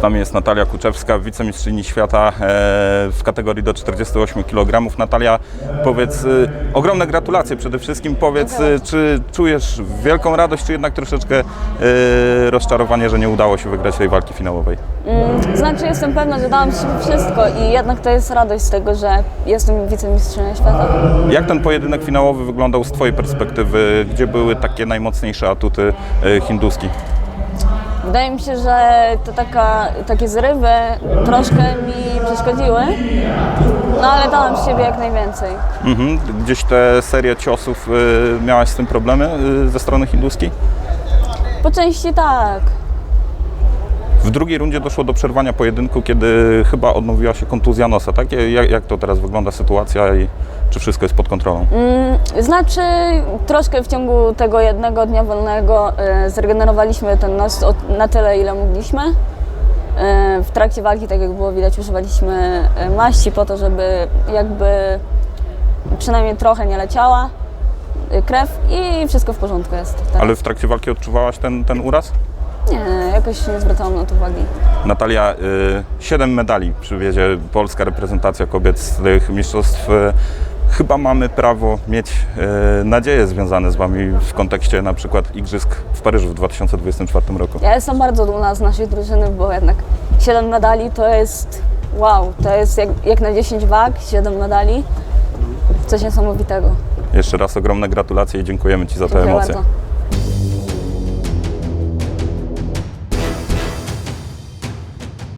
Z nami jest Natalia Kuczewska, wicemistrzyni świata e, w kategorii do 48 kg. Natalia, powiedz, y, ogromne gratulacje przede wszystkim. Powiedz, y, czy czujesz wielką radość, czy jednak troszeczkę y, rozczarowanie, że nie udało się wygrać tej walki finałowej? Mm, Znaczy jestem pewna, że dałam się wszystko i jednak to jest radość z tego, że jestem wicemistrzem świata. Jak ten pojedynek finałowy wyglądał z Twojej perspektywy? Gdzie były takie najmocniejsze atuty y, hinduski? Wydaje mi się, że to taka, takie zrywy troszkę mi przeszkodziły, no ale dałam z siebie jak najwięcej. Mhm. Gdzieś te serie ciosów, y, miałaś z tym problemy y, ze strony hinduskiej? Po części tak. W drugiej rundzie doszło do przerwania pojedynku, kiedy chyba odnowiła się kontuzja nosa, tak? Jak, jak to teraz wygląda sytuacja i czy wszystko jest pod kontrolą? Mm, Znaczy troszkę w ciągu tego jednego dnia wolnego e, zregenerowaliśmy ten nos na tyle, ile mogliśmy. E, W trakcie walki, tak jak było widać, używaliśmy e, maści po to, żeby jakby przynajmniej trochę nie leciała krew i wszystko w porządku jest. Teraz. Ale w trakcie walki odczuwałaś ten, ten uraz? Jakoś nie zwracałam na to uwagi. Natalia, y, siedem medali przywiezie polska reprezentacja kobiet z tych mistrzostw. Y, Chyba mamy prawo mieć y, nadzieje związane z Wami w kontekście na przykład Igrzysk w Paryżu w 2024 roku. Ja jestem bardzo dumna z naszej drużyny, bo jednak 7 medali to jest wow, to jest jak, jak na 10 wag, 7 medali. Coś niesamowitego. Jeszcze raz ogromne gratulacje i dziękujemy Ci za te Dziękuję emocje. bardzo.